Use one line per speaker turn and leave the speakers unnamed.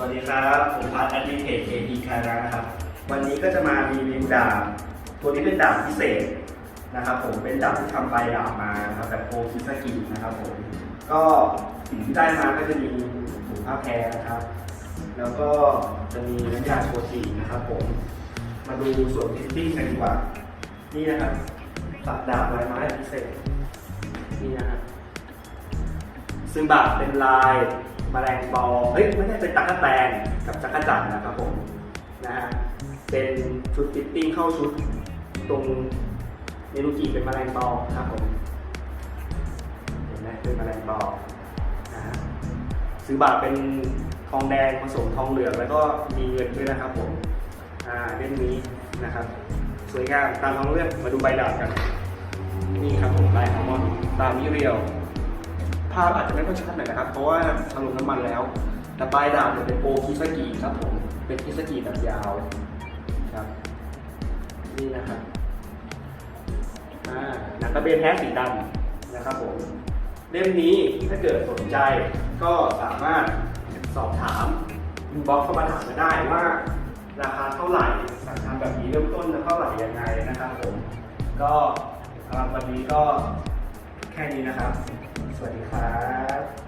สวัสดีครับ ผมพัทแอดมินเพจ KP คารานะครับ วันนี้ก็จะมารีวิวดาบ ตัวนี้เป็นดาบพิเศษนะครับผม เป็นดาบที่ทำปลายดาบมานะครับแบบโปรคิสกินะครับผม ก็สิ่งที่ได้มาก็จะมีถุงผ้าแพรนะครับ แล้วก็จะมีน้ำยาโชตินะครับผม มาดูส่วนฟิตติ้งกันดีกว่า นี่นะครับสับดาบลายไม้พิเศษ นี่นะครับ ซึ่งบาทเป็นลาย แมลงปอเฮ้ยไม่ใช่เป็นตั๊กแตนกับจักรจันทร์นะครับผมนะฮะเป็นชุดฟิตติ้งเข้าชุดตรงเมนูกีเป็นแมลงปอครับผมเห็นไหมเป็นแมลงปอนะฮะซื้อบาทเป็นทองแดงผสมทองเหลืองแล้วก็มีเงินด้วยนะครับผมอ่าเล่มนี้นะครับ สวยงามตามท้องเรื่องมาดูใบดาบกัน นี่ครับผมลายของมอนตามนี้เรียวาพอาจจะไม่ค่อยชัดหน่อยนะครับ เพราะว่าทำลงน้ำมันแล้ว แต่ปลายดาบเนี่ยเป็นโปรคิสกิครับผม เป็นคิสกิแบบยาวครับ นี่นะครับอ่าหนังกระเบนแท้สีดำนะครับผม เล่มนี้ถ้าเกิดสนใจก็สามารถสอบถามอินบ็อกเข้ามาถามมาได้ว่า ราคาเท่าไหร่สั่งทำแบบนี้เริ่มต้นเท่าไหร่ยังไงนะครับผม ก็สำหรับวันนี้ก็แค่นี้นะครับ สวัสดีครับ